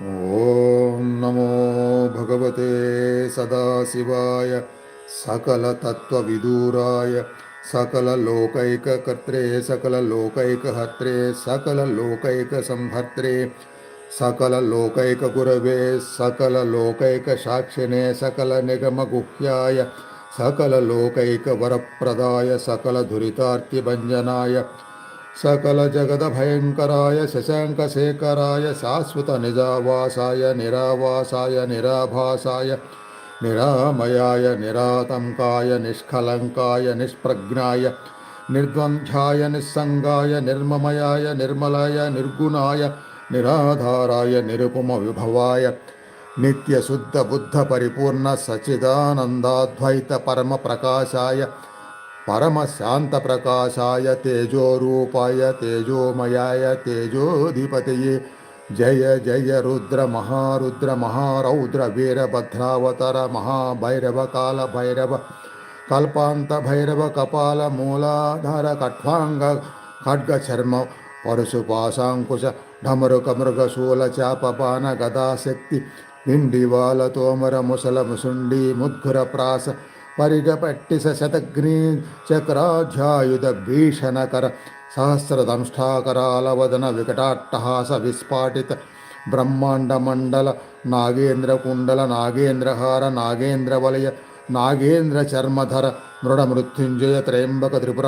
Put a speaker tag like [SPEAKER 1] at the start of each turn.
[SPEAKER 1] ॐ नमो भगवते सदाशिवाय सकलतत्त्वविदूराय सकललोकैककर्त्रे सकललोकैकहर्त्रे सकललोकैकसंहर्त्रे सकललोकैकगुरवे सकललोकैकसाक्षिणे सकलनिगमगुह्याय सकललोकैकवरप्रदाय सकलधुरितार्तिभञ्जनाय सकलजगदभयङ्कराय शशाङ्कशेखराय शाश्वतनिजावासाय निरावासाय निराभासाय निरामयाय निरातङ्काय निष्कलङ्काय निष्प्रज्ञाय निर्द्वन्द्वाय निस्सङ्गाय निर्ममयाय निर्मलाय निर्गुणाय निराधाराय निरुपमविभवाय పరమశాంతప్రకాశాయ తేజోరూపాయ తేజోమయాయ తేజోధిపతయే జయ జయ రుద్ర మహారుద్ర మహారౌద్ర వీరభద్రావతర మహాభైరవ కాల భైరవ కల్పాంత భైరవ కపాల మూలాధార కట్వాంగ ఖడ్గ చర్మ పరుశుపాశాంకుశ ఢమరుక మృగశూల చాపపాన గదాశక్తి నిండివాల తోమర ముసల ముసుండి ముద్గుర ప్రాస పరిగపట్టి శతగ్ని చక్రాధ్యాయుధ భీషణకర సహస్రదంష్టాకరాలవదన వికటాట్టహాస విస్ఫాటిత బ్రహ్మాండ మండల నాగేంద్ర కుండల నాగేంద్రహార నాగేంద్ర వలయ నాగేంద్ర చర్మధర మృడ మృత్యుంజయ త్రయంబక త్రిపుర